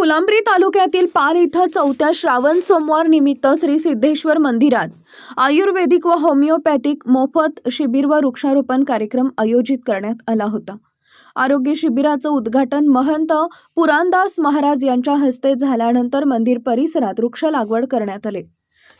फुलांब्री तालुक्यातील पाल इथं चौथ्या श्रावण सोमवार निमित्त श्री सिद्धेश्वर मंदिरात आयुर्वेदिक व होमिओपॅथिक मोफत शिबिर व वृक्षारोपण कार्यक्रम आयोजित करण्यात आला होता. आरोग्य शिबिराचं उद्घाटन महंत पुराणदास महाराज यांच्या हस्ते झाल्यानंतर मंदिर परिसरात वृक्ष लागवड करण्यात आले.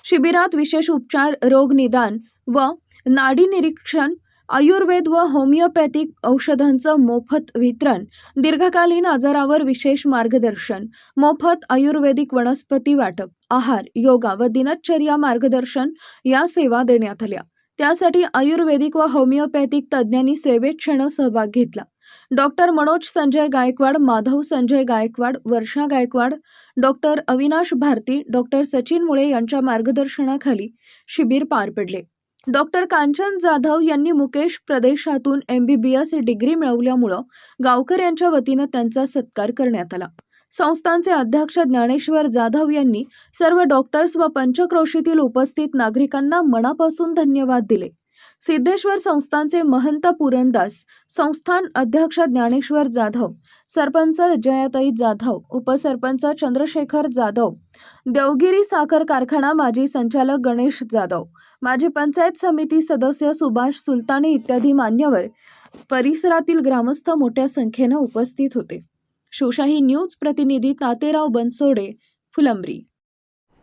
शिबिरात विशेष उपचार रोग निदान व नाडी निरीक्षण आयुर्वेद व होमिओपॅथिक औषधांचं मोफत वितरण दीर्घकालीन आजारावर विशेष मार्गदर्शन मोफत आयुर्वेदिक वनस्पती वाटप आहार योगा व दिनचर्या मार्गदर्शन या सेवा देण्यात आल्या. त्यासाठी आयुर्वेदिक व होमिओपॅथिक तज्ज्ञांनी सेवेत क्षण सहभाग घेतला. Doctor Manoj Sanjay Gaikwad Madhav Sanjay Gaikwad Varsha Gaikwad doctor Avinash Bharati doctor Sachin Mule यांच्या मार्गदर्शनाखाली शिबिर पार पडले. डॉक्टर कांचन जाधव यांनी मुकेश प्रदेशातून M B B S degree मिळवल्यामुळं गावकर यांच्या वतीनं त्यांचा सत्कार करण्यात आला. संस्थांचे अध्यक्ष ज्ञानेश्वर जाधव यांनी सर्व डॉक्टर्स व पंचक्रोशीतील उपस्थित नागरिकांना मनापासून धन्यवाद दिले. सिद्धेश्वर संस्थांचे महंत पुरंदास संस्थान अध्यक्ष ज्ञानेश्वर जाधव सरपंच जयाताई जाधव उपसरपंच चंद्रशेखर जाधव देवगिरी साखर कारखाना माजी संचालक गणेश जाधव माजी पंचायत समिती सदस्य सुभाष सुलतानी इत्यादी मान्यवर परिसरातील ग्रामस्थ मोठ्या संख्येनं उपस्थित होते. शिवशाही न्यूज प्रतिनिधी तातेराव बनसोडे फुलंब्री.